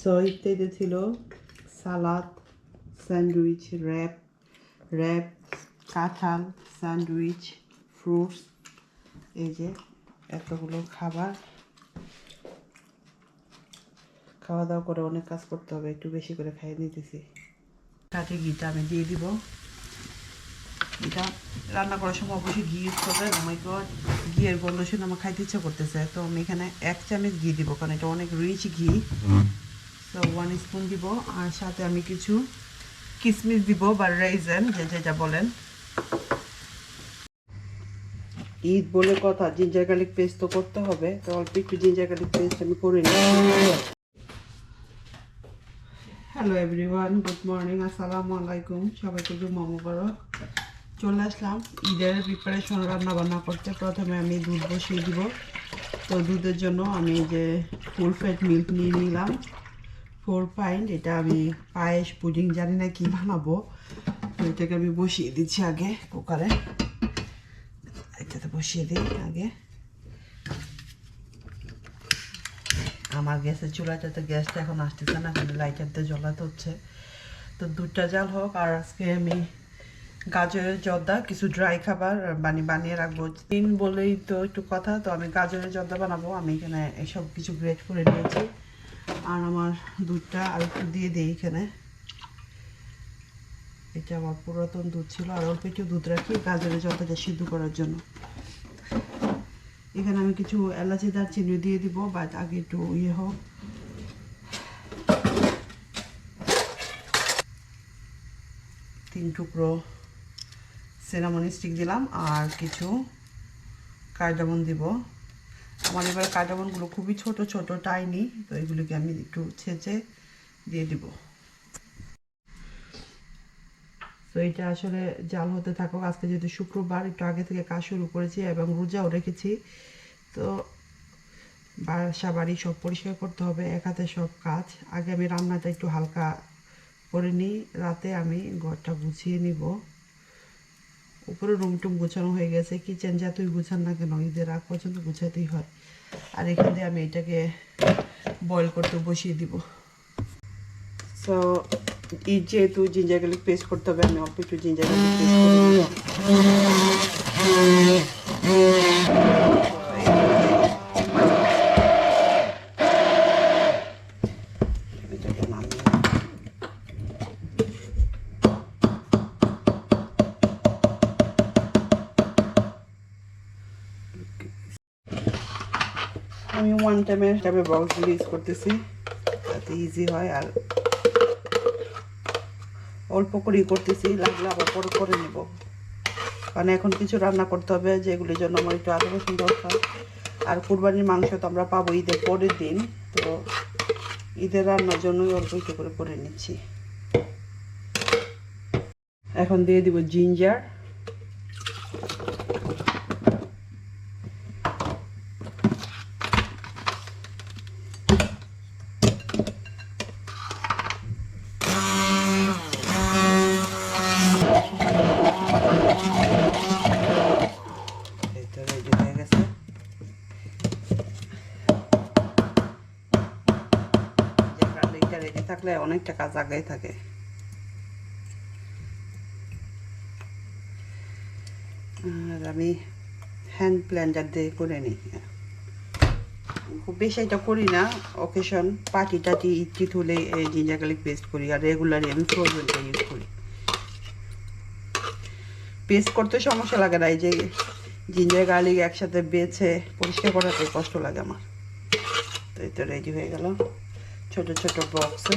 So ইত্যাদি ছিল salad, sandwich wrap wrap কাঁঠাল, স্যান্ডউইচ, ফ্রুটস, এই যে এতগুলো খাবার। খাওয়া দাওয়া করে অনেক কাজ করতে হবে, একটু বেশি করে খাইয়ে নিতেছি। কাঠে ঘিটা আমি দিয়ে দিব। এটা রান্না করার সময় অবশ্যই ঘি ইউজ করবেন আমার গড ঘিয়ের গন্ধ শুনে আমার খাইতে ইচ্ছা করতেছে। তো আমি এখানে এক চামচ ঘি দিব, কারণ এটা অনেক রিচ ঘি। তো ওয়ান স্পুন দিব আর সাথে আমি কিছু কিশমিশ দিব বা রেইজেন যে যেটা বলেন। ঈদ বলে কথা জিঞ্জার গার্লিক পেস্ট তো করতে হবে তো অল্প একটু জিঞ্জার গার্লিক পেস্ট আমি করে নিই। হ্যালো এভরিওয়ান গুড মর্নিং আসসালামু আলাইকুম সবাইকে জুম্মা মুবারক। চলে আসলাম ঈদের প্রিপারেশন রান্না বান্না করতে। প্রথমে আমি দুধ বসিয়ে দিব। তো দুধের জন্য আমি যে ফুল ফ্যাট মিল্ক নিয়ে নিলাম। ফোর পাইন্ট এটা আমি পায়েস, পুডিং, জানি না কি বানাবো। তো এটাকে আমি বসিয়ে দিচ্ছি আগে কুকারে। এটাতে বসিয়ে দিই আগে। আমার গ্যাসের চুলাটাতে গ্যাসটা এখন আসতেছে না কিন্তু লাইটারতে জ্বলাতে হচ্ছে। তো দুধটা জাল হোক, আর আজকে আমি গাজরের জর্দা, কিছু ড্রাই খাবার বানি, বানিয়ে রাখব। দিন বলেই তো একটু কথা, তো আমি গাজরের জর্দা বানাবো। আমি এখানে এসব কিছু গ্রেট করে নিয়েছি। আর আমার দুধটা আর একটু দিয়ে দিই এখানে। এটা আমার পুরাতন দুধ ছিল, আর অল্প একটু দুধ রাখি গাজরের জর্দাটা সিদ্ধ করার জন্য। এখানে আমি কিছু এলাচি দারচিনি দিয়ে দিব বা আগে একটু ইয়ে হোক। তিন টুকরো সিনামন স্টিক দিলাম, আর কিছু কার্ডামন দিব। আমার এবার কার্ডামনগুলো খুবই ছোট ছোট টাইনি তো এগুলোকে আমি একটু ছেঁচে দিয়ে দিব। তো এটা আসলে জাল হতে থাকুক, আজকে যেহেতু শুক্রবার, একটু আগে থেকে কাজ শুরু করেছি এবং রোজাও রেখেছি। তো বাসা বাড়ি সব পরিষ্কার করতে হবে, এক হাতে সব কাজ। আগে আমি রান্নাটা একটু হালকা করে নিই, রাতে আমি ঘরটা গুছিয়ে নিব। উপরে রুম টুম গোছানো হয়ে গেছে, কিচেন তুই গুছান না কেন, ঈদের আগ পর্যন্ত গুছাতেই হয়। আর এখান দিয়ে আমি এটাকে বয়ল করতে বসিয়ে দিব। তো ঈদ যেহেতু জিঞ্জার গার্লিক পেস্ট করতে হবে, আমি অল্প একটু জিঞ্জার গার্লিক পেস্ট করে টাইমে বক্সগুলো ইউজ করতেছি। যাতে ইজি হয় আর অল্প করেই করতেছি, লাগলে আবার পরে করে নেব। কারণ এখন কিছু রান্না করতে হবে, যেগুলির জন্য আমার একটু আদা রসুন দরকার আর কুরবানির মাংস তো আমরা পাবো ঈদের পরের দিন, তো ঈদের রান্নার জন্যই অল্প একটু করে করে নিচ্ছি। এখন দিয়ে দিব জিঞ্জার অনেকটা কাজ আগেই থাকে। আর আমি হ্যান্ড ব্লেন্ডার দিয়ে করে নিই। খুব বেশি এটা করি না অকেশন পাটি টাটি ইচ্ছি তুলে জিঞ্জার গার্লিক পেস্ট করি, আর রেগুলারই আমি ফ্রোজেনটা ইউজ করি। পেস্ট করতে সমস্যা লাগে না, এই যে জিঞ্জার গার্লিক একসাথে বেছে পরিষ্কার করাতে কষ্ট লাগে আমার। তো তো রেডি হয়ে গেল। ছোট ছোট বক্সে।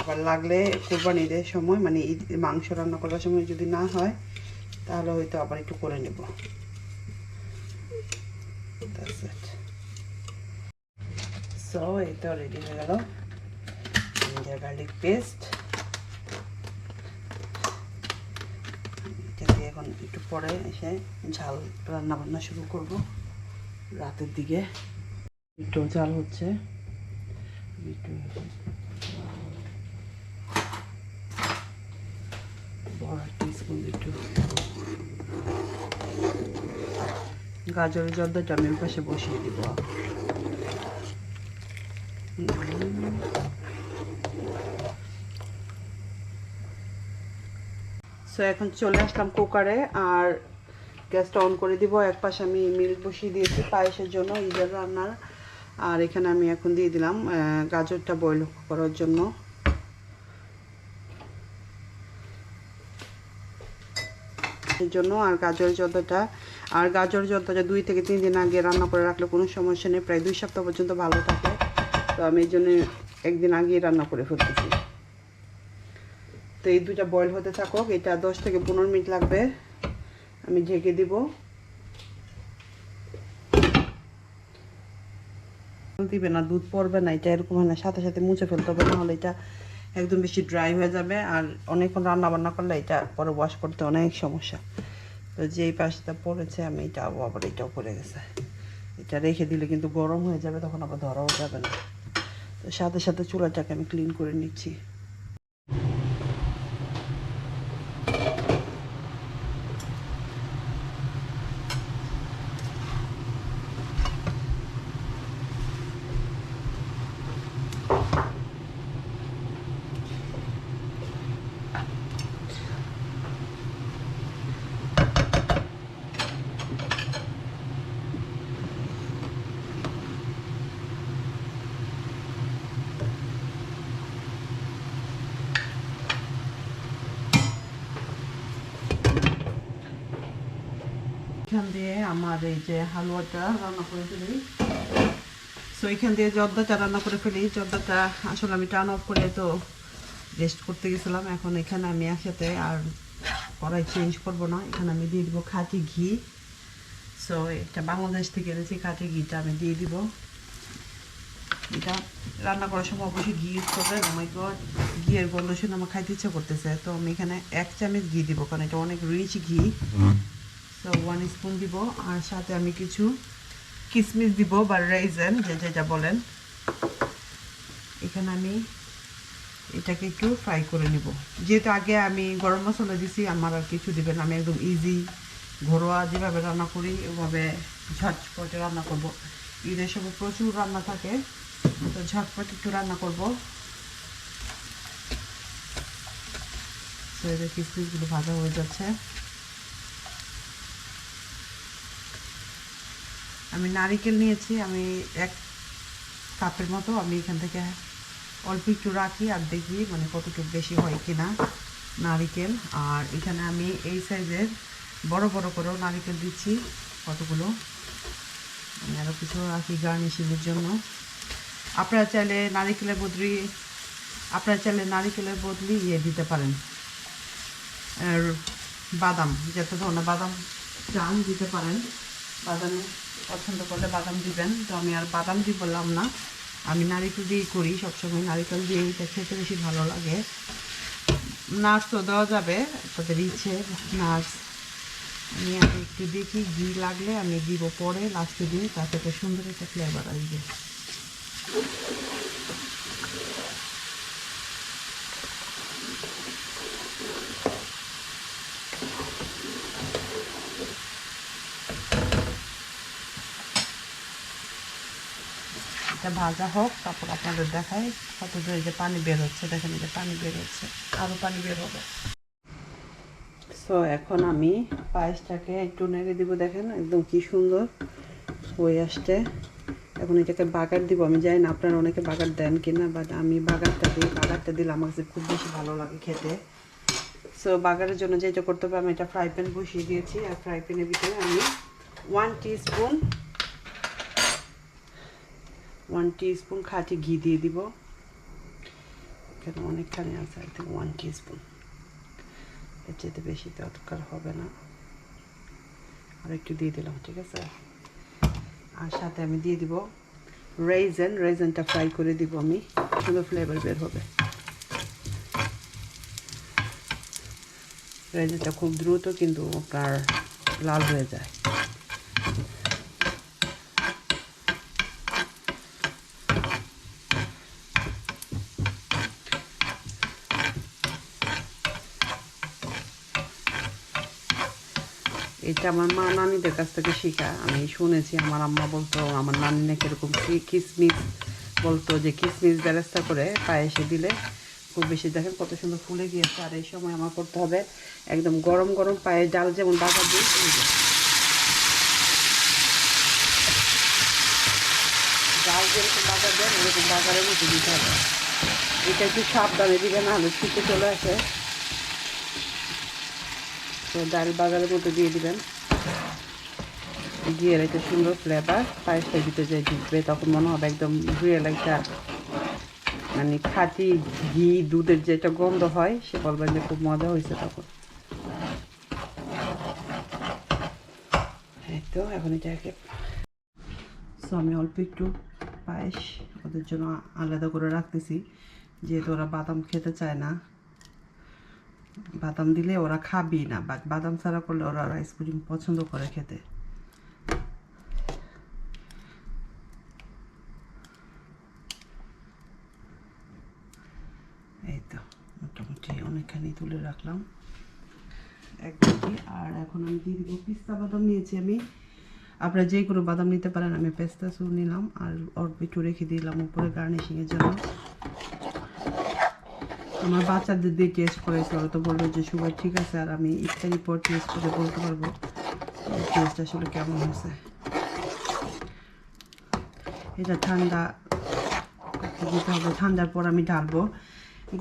আবার লাগলে কোরবানি ঈদের সময় মানে ঈদ, মাংস রান্না করার সময় যদি না হয়, তাহলে হয়তো আবার একটু করে নেব। সো এই রেডি হয়ে গেল। জিঞ্জার গার্লিক পেস্ট এটা এখন একটু পরে এসে ঝাল রান্না বান্না শুরু করব। রাতের দিকে। একটু ঝাল হচ্ছে একটু বড় টিস্পুন একটু গাজরের জর্দাটা আমি পাশে বসিয়ে দিব। এখন চলে আসলাম কুকারে আর গ্যাসটা অন করে দিব। এক পাশে আমি মিল্ক বসিয়ে দিয়েছি পায়েসের জন্য, ঈদের রান্নার। আর এখানে আমি এখন দিয়ে দিলাম গাজরটা বয়েল করার জন্য। জন্য আর গাজরের যতটা, আর গাজর যতটা দুই থেকে তিন দিন আগে রান্না করে রাখলে কোনো সমস্যা নেই, প্রায় দুই সপ্তাহ পর্যন্ত ভালো থাকে। তো আমি এই জন্য একদিন আগেই রান্না করে ফেলতেছি। তো এই দুইটা বয়েল হতে থাকুক, এটা দশ থেকে পনেরো মিনিট লাগবে। আমি ঢেকে দিব। দিবে না, দুধ পড়বে না, এটা এরকম হয় না, সাথে সাথে মুছে ফেলতে হবে, নাহলে এটা একদম বেশি ড্রাই হয়ে যাবে আর অনেকক্ষণ রান্না বান্না করলে এটা পরে ওয়াশ করতে অনেক সমস্যা। তো যেই পাশটা পড়েছে, আমি এটা আবার এটাও পড়ে গেছে। এটা রেখে দিলে কিন্তু গরম হয়ে যাবে, তখন আবার ধরাও যাবে না। তো সাথে সাথে চুলাটাকে আমি ক্লিন করে নিচ্ছি। এখান দিয়ে আমার এই যে হালুয়াটা রান্না করে ফেলি। সো এখান দিয়ে জর্দাটা রান্না করে ফেলি। জর্দাটা আসলে আমি টার্ন অফ করে তো রেস্ট করতে গেছিলাম। এখন এখানে আমি একসাথে আর কড়াই চেঞ্জ করব না। এখানে আমি দিয়ে দিব খাঁটি ঘি। সো এটা বাংলাদেশ থেকে এনেছি খাঁটি ঘিটা, আমি দিয়ে দিব। এটা রান্না করার সময় অবশ্যই ঘি ইউজ করবেন গড ঘিয়ের গন্ধ শুনে আমার খাইতে ইচ্ছা করতেছে। তো আমি এখানে এক চামচ ঘি দিব, কারণ এটা অনেক রিচ ঘি। সো ওয়ান স্পুন দিব, আর সাথে আমি কিছু কিশমিশ দিব বা রেইজেন যে যেটা বলেন। এখানে আমি এটাকে একটু ফ্রাই করে নিব। যেহেতু আগে আমি গরম মশলা দিছি, আমার আর কিছু দিবেন আমি একদম ইজি ঘরোয়া যেভাবে রান্না করি, ওভাবে ঝটপটে রান্না করব। ঈদের সময় প্রচুর রান্না থাকে, তো ঝটপট একটু রান্না করব। তো কিশমিশগুলো ভাজা হয়ে যাচ্ছে। আমি নারিকেল নিয়েছি, আমি এক কাপের মতো আমি এখান থেকে অল্প একটু রাখি আর দেখি মানে কতটুকু বেশি হয় কিনা নারিকেল। আর এখানে আমি এই সাইজের বড় বড় করেও নারিকেল দিচ্ছি, কতগুলো? আমি আরও কিছু রাখি গার্নিশিংয়ের জন্য। আপনারা চাইলে নারিকেলের বদলি, আপনারা চাইলে নারিকেলের বদলি ইয়ে দিতে পারেন। বাদাম, যত ধরনের বাদাম চান দিতে পারেন। বাদাম পছন্দ করলে বাদাম দিবেন। তো আমি আর বাদাম দিয়ে বললাম না। আমি নারিকেল দিয়েই করি, সবসময় নারিকেল দিয়ে এটা খেতে বেশি ভালো লাগে। নার্স তো দেওয়া যাবে, তাদের ইচ্ছে, নার্স। আমি আর একটু দেখি, ঘি লাগলে আমি দিব পরে, লাস্টে দিই, তাতে তো সুন্দর একটা ফ্লেভার আসবে। এটা ভাজা হোক, তারপর আপনাদের দেখাই কত দূর যে পানি বের হচ্ছে। দেখেন যে পানি বের হচ্ছে আরও পানি বের হবে। সো এখন আমি পায়েসটাকে একটু নেড়ে দিব, দেখেন একদম কি সুন্দর হয়ে আসছে। এখন এটাকে বাগার দিব, আমি জানি না আপনারা অনেকে বাগার দেন কিনা বাট আমি বাগারটা দিই, বাগারটা দিলে আমার কাছে খুব বেশি ভালো লাগে খেতে। সো বাগারের জন্য যেটা করতে হবে, আমি এটা ফ্রাই প্যান বসিয়ে দিয়েছি, আর ফ্রাই প্যানের ভিতরে আমি ওয়ান স্পুন ওয়ান স্পুন খাঁটি ঘি দিয়ে দিব। এখানে অনেকখানি আছে আই থিঙ্ক ওয়ান স্পুন এর চেয়ে বেশি দরকার হবে না। আর একটু দিয়ে দিলাম, ঠিক আছে? আর সাথে আমি দিয়ে দিব রেইজেন রেইজেনটা ফ্রাই করে দিব আমি, সুন্দর ফ্লেভার বের হবে। রেইজেনটা খুব দ্রুত কিন্তু আপনার লাল হয়ে যায়। এটা আমার মা নানিদের কাছ থেকে শেখা। আমি শুনেছি, আমার আম্মা বলতো, আমার নানি নাকি এরকম কিসমিস বলতো যে কিসমিস বেরেস্তা করে পায়েসে দিলে খুব বেশি। দেখেন কত সুন্দর ফুলে গিয়েছে, আর এই সময় আমার করতে হবে একদম গরম গরম পায়ে ডাল যেমন এই ডাল যেরকম বাজার দেন এরকম বাজারের মধ্যে দিতে হবে। এটা একটু সাবধানে দিবে না হলে শীতে চলে আসে। তো ডাল বাজারের মধ্যে দিয়ে দিবেন। দিয়ে একটা সুন্দর ফ্লেভার পায়েসটা দিতে যে ঢুকবে তখন মনে হবে একদম রিয়েল একটা মানে খাঁটি ঘি, দুধের যে একটা গন্ধ হয়, সে বলবেন যে খুব মজা হয়েছে তখন। তো, এখন এটাকে সো আমি অল্প একটু পায়েস, ওদের জন্য আলাদা করে রাখতেছি। যেহেতু ওরা বাদাম খেতে চায় না বাদাম দিলে ওরা খাবেই না বাট বাদাম ছাড়া করলে ওরা রাইস পুডিং পছন্দ করে খেতে। এই তো, মোটামুটি অনেকখানি তুলে রাখলাম। এক আর এখন আমি দিয়ে দিব পিস্তা বাদাম নিয়েছি আমি। আপনারা যে কোনো বাদাম নিতে পারেন, আমি পেস্তা সু নিলাম, আর অল্প রেখে দিলাম উপরে গার্নিশিংয়ের জন্য। আমার বাচ্চাদের দিয়ে টেস্ট করেছে, ওরা তো বলল যে সুগার ঠিক আছে, আর আমি ইত্যাদি পর টেস্ট করে বলতে পারব টেস্ট আসলে কেমন হয়েছে। এটা ঠান্ডা, দিতে হবে। ঠান্ডার পর আমি ঢালবো।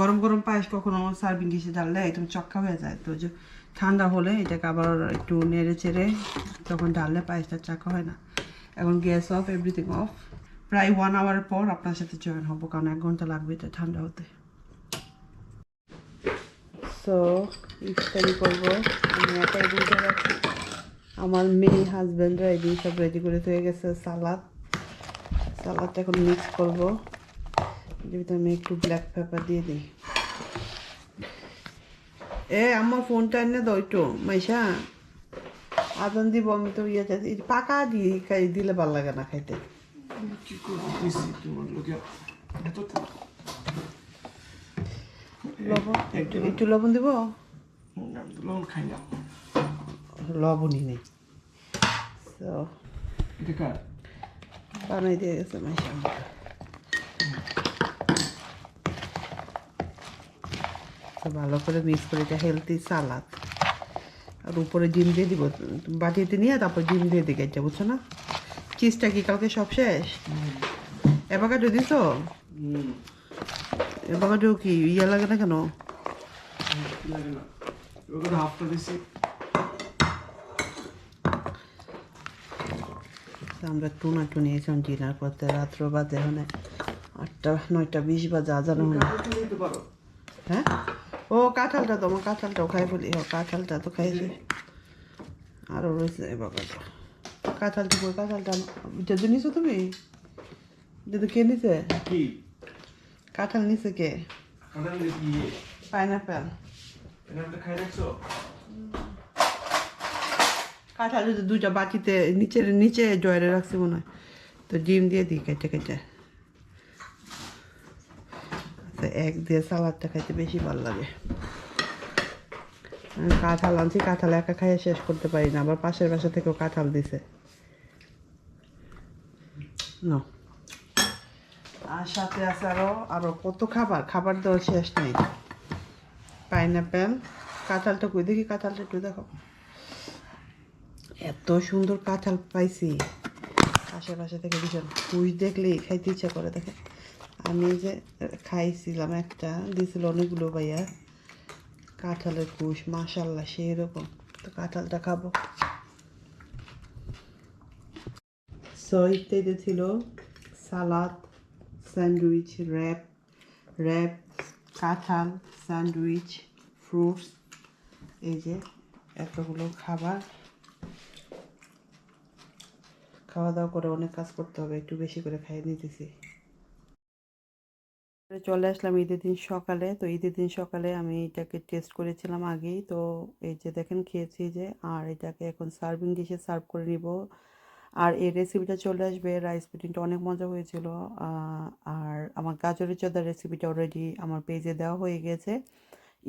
গরম গরম পায়েস কখনো সার্ভিং ডিশে ঢাললে একদম চক্কা হয়ে যায়। তো ঠান্ডা হলে এটাকে আবার একটু নেড়ে চেড়ে তখন ঢাললে পায়েসটা চাকা হয় না। এখন গ্যাস অফ এভরিথিং অফ প্রায় ওয়ান আওয়ার পর আপনার সাথে জয়েন হব, কারণ এক ঘণ্টা লাগবে এটা ঠান্ডা হতে। সো ইফতারি করব। আমি একাই বুঝে রাখছি আমার মেয়ে হাজব্যান্ডরা এদিকে সব রেডি করে হয়ে গেছে সালাদ। সালাদটা এখন মিক্স করব। যেটা আমি একটু ব্ল্যাক পেপার দিয়ে দিই। এ আমার ফোনটা এনে দাও একটু। মাইশা, আদান দিব আমি তো ইয়ে যাচ্ছি পাকা দিয়ে খাই, দিলে ভালো লাগে না খাইতে। কি তোমার লোকে। লবণ? একটু লবণ। দিব? লবণ খাই না। লবণই নেই। তো বানাই দিয়ে গেছে ভালো করে মিক্স করে এটা হেলদি সালাদ আর উপরে ডিম দিয়ে দিব। বাটিতে নিয়ে তারপর ডিম দিয়ে দিকে এটা বুঝছ না? চিজটা কি কালকে সব শেষ? এবাকাটো দিছ? এবাকাটো কি ইয়ে লাগে না কেন? লাগে না ওকে হাফটা দিছি আমরা টুনা টু নিয়েছিলাম ডিনার করতে রাত্র বাজে এখানে আটটা নয়টা বিশ বাজে আজানো হয় পারো। হ্যাঁ? ও কাঁঠালটা তো আমার কাঁঠালটাও খাই বলি। ও কাঁঠালটা তো খাইছি। আরও রয়েছে এবাকাটো কাঁঠাল দিব কাঁঠালটা যেতে নিছো তুমি? যেতে কে নিছে? কি? কাঁঠাল নিছে কে? কাঁঠাল দিয়ে কি? ইয়ে পাইনাপেল খাই রাখছো কাঁঠাল দুইটা বাটিতে নিচে নিচে জয়েরে রাখছি মনে হয় তো ডিম দিয়ে দিই কেটে কেটে। তো এক দিয়ে সালাদটা খাইতে বেশি ভালো লাগে। কাঁঠাল আনছি কাঁঠাল একা খাইয়ে শেষ করতে পারি না আবার পাশের বাসা থেকেও কাঁঠাল দিছে। No. আর সাথে আছে আরও আরও কত খাবার? খাবার দেওয়ার শেষ নেই। পাইনাপেল কাঁঠালটা কই? দেখি কাঁঠালটা একটু দেখো। এত সুন্দর কাঁঠাল পাইছি। আশেপাশে থেকে ভীষণ। কুইশ দেখলেই খাইতে ইচ্ছা করে দেখে আমি যে খাইছিলাম একটা দিয়েছিল অনেকগুলো ভাইয়া। কাঁঠালের কুশ মাশাল্লাহ সেই রকম তো কাঁঠালটা খাব। সো ইত্যাদি ছিল সালাদ স্যান্ডউইচ র্যাপ র্যাপ কাঁঠাল স্যান্ডউইচ ফ্রুটস এই যে এতগুলো খাবার। খাওয়া দাওয়া করে অনেক কাজ করতে হবে, একটু বেশি করে খাইয়ে নিতেছি চলে আসলাম ঈদের দিন সকালে, তো ঈদের দিন সকালে আমি এটাকে টেস্ট করেছিলাম আগেই, তো এই যে দেখেন খেয়েছি যে, আর এটাকে এখন সার্ভিং ডিশে সার্ভ করে নিব। আর এই রেসিপিটা চলে আসবে রাইস পুডিংটা অনেক মজা হয়েছিল আর আমার গাজরের চোদার রেসিপিটা অলরেডি আমার পেজে দেওয়া হয়ে গেছে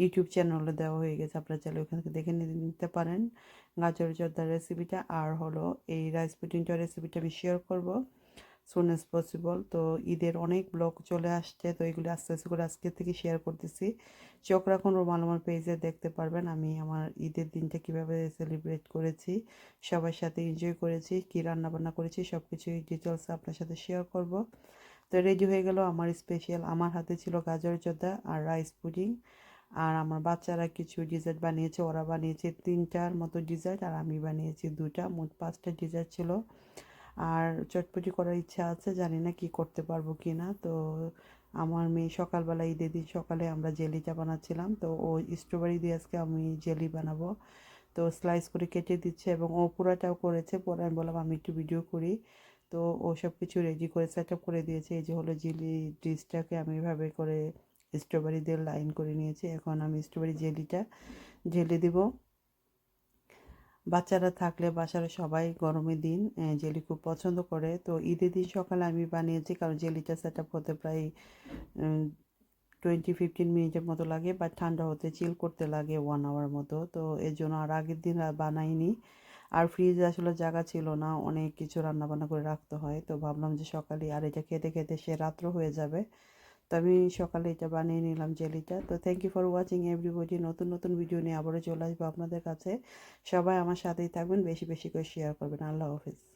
ইউটিউব চ্যানেলে দেওয়া হয়ে গেছে, আপনারা চাইলে ওখান থেকে দেখে নিতে পারেন। গাজরের চোদার রেসিপিটা আর হলো এই রাইস পুডিংটার রেসিপিটা আমি শেয়ার করব। সুন অ্যাজ পসিবল তো ঈদের অনেক ব্লগ চলে আসছে, তো এগুলি আস্তে আস্তে করে আজকে থেকে শেয়ার করতেছি। চোখ রাখুন, রোমাল আমার পেজে দেখতে পারবেন আমি আমার ঈদের দিনটা কীভাবে সেলিব্রেট করেছি, সবার সাথে এনজয় করেছি, কী রান্নাবান্না করেছি সব কিছুই ডিটেলস আপনার সাথে শেয়ার করব। তো রেডি হয়ে গেল আমার স্পেশাল আমার হাতে ছিল গাজর চোদা আর রাইস পুডিং আর আমার বাচ্চারা কিছু ডিজার্ট বানিয়েছে, ওরা বানিয়েছে তিনটার মতো ডিজার্ট আর আমি বানিয়েছি দুটা, মোট পাঁচটা ডিজার্ট ছিল। আর চটপটি করার ইচ্ছা আছে, জানি না কি করতে পারব কি না। তো আমার মেয়ে সকালবেলা, ঈদের দিন সকালে আমরা জেলিটা বানাচ্ছিলাম। তো ও স্ট্রবেরি দিয়ে আজকে আমি জেলি বানাবো। তো স্লাইস করে কেটে দিচ্ছে এবং ও পুরাটাও করেছে। পরে আমি বললাম, আমি একটু ভিডিও করি। তো ও সব কিছু রেডি করে সেট আপ করে দিয়েছে। এই যে হলো জেলি ডিশটাকে আমি এভাবে করে স্ট্রবেরি দিয়ে লাইন করে নিয়েছি। এখন আমি স্ট্রবেরি জেলিটা, জেলি দিব। বাচ্চারা থাকলে বাসার সবাই গরমের দিন জেলি খুব পছন্দ করে। তো ঈদের দিন সকালে আমি বানিয়েছি, কারণ জেলিটা সেট আপ হতে প্রায় টোয়েন্টি ফিফটিন মিনিটের মতো লাগে বা ঠান্ডা হতে চিল করতে লাগে ওয়ান আওয়ার মতো। তো এর জন্য আর আগের দিন বানাইনি। আর ফ্রিজে আসলে জায়গা ছিল না, অনেক কিছু রান্না বান্না করে রাখতে হয়। তো ভাবলাম যে সকালে আর এটা খেতে খেতে সে রাত্র হয়ে যাবে। তো আমি সকালে এটা বানিয়ে নিলাম জেলিটা। তো thank you for watching everybody নতুন নতুন ভিডিও নিয়ে আবারও চলে আসব আপনাদের কাছে। সবাই আমার সাথেই থাকবেন, বেশি বেশি করে শেয়ার করবেন। আল্লাহ হাফিজ।